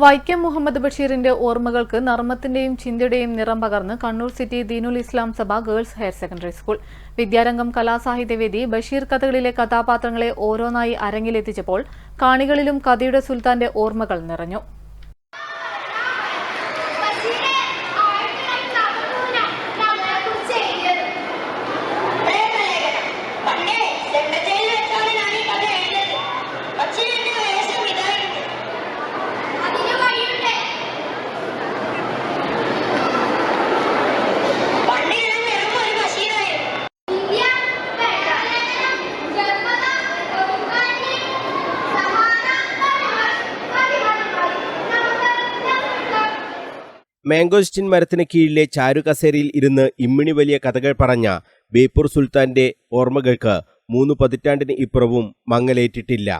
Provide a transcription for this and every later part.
വൈക്കം മുഹമ്മദ് ബഷീറിന്റെ ഓർമ്മകൾക്ക് നർമ്മത്തിന്റെയും ചിന്തയുടെയും നിറം പകർന്ന് Kannur city Deenul Islam Sabha girls higher secondary school. Vidyarangam Kalasahithyavedi Basheer കഥകളിലെ കഥാപാത്രങ്ങളെ ഓരോന്നായി അരങ്ങിലെത്തിച്ചപ്പോൾ കാണികളിലും കഥയുടെ സുൽത്താന്റെ ഓർമ്മകൾ നിറഞ്ഞു. മാംഗോസ്റ്റിൻ മരത്തിന് കീഴിലെ ചാരുകസേരയിൽ ഇരുന്ന് ഇമ്മിണി വലിയ കഥകൾ പറഞ്ഞ ബേപ്പൂർ സുൽത്താന്റെ ഓർമ്മകൾക്ക് മൂന്ന് പതിറ്റാണ്ടിന് ഇപ്പുറവും മങ്ങലേറ്റിട്ടില്ല.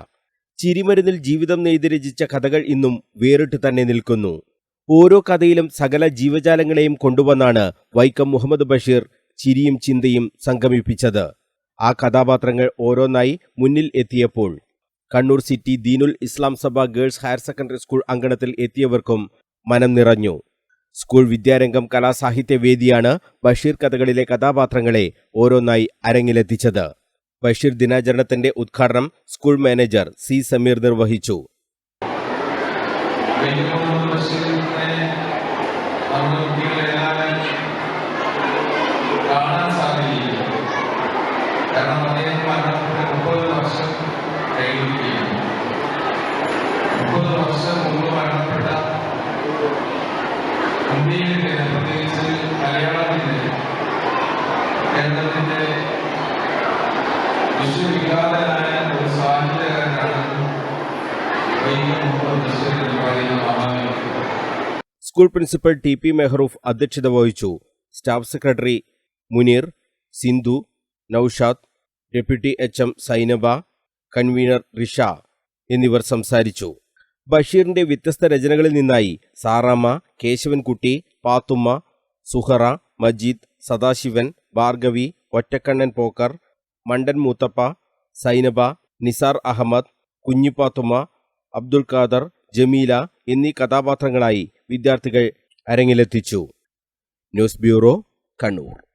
ചിരിമരുന്നിൽ ജീവിതം നെയ്ത് രചിച്ച കഥകൾ ഇന്നും വേറിട്ട് തന്നെ നിൽക്കുന്നു. ഓരോ കഥയിലും സകല ജീവജാലങ്ങളെയും കൊണ്ടുവന്നാണ് വൈക്കം മുഹമ്മദ് ബഷീർ ചിരിയും ചിന്തയും സംഗമിപ്പിച്ചത്. ആ കഥാപാത്രങ്ങൾ ഓരോന്നായി മുന്നിൽ എത്തിയപ്പോൾ Kannur city Deenul Islam Sabha girls higher secondary school അങ്കണത്തിൽ എത്തിയവർക്കും മനം നിറഞ്ഞു. സ്കൂൾ വിദ്യാരംഗം കലാസാഹിത്യ വേദിയാണ് ബഷീർ കഥകളിലെ കഥാപാത്രങ്ങളെ ഓരോന്നായി അരങ്ങിലെത്തിച്ചത്. ബഷീർ ദിനാചരണത്തിന്റെ ഉദ്ഘാടനം സ്കൂൾ മാനേജർ സി. സമീർ നിർവഹിച്ചു. School principal T P Mehroof അധ്യക്ഷത വഹിച്ചു. Staff secretary Muneer Sindhu Noushad deputy H M Zainaba convener Risha എന്നിവർ സംസാരിച്ചു. ബഷീറിന്റെ വ്യത്യസ്ത രചനകളിൽ നിന്നായി സാറാമ്മ കേശവൻകുട്ടി പാത്തുമ്മ സുഹറ മജീദ് സദാശിവൻ ഭാർഗവി ഒറ്റക്കണ്ണൻ പോക്കർ മണ്ടൻ മൂത്തപ്പ സൈനബ നിസാർ അഹമ്മദ് കുഞ്ഞിപ്പാത്തുമ്മ അബ്ദുൽ ഖാദർ ജമീല എന്നീ കഥാപാത്രങ്ങളായി വിദ്യാർത്ഥികൾ അരങ്ങിലെത്തിച്ചു. News bureau Kannur.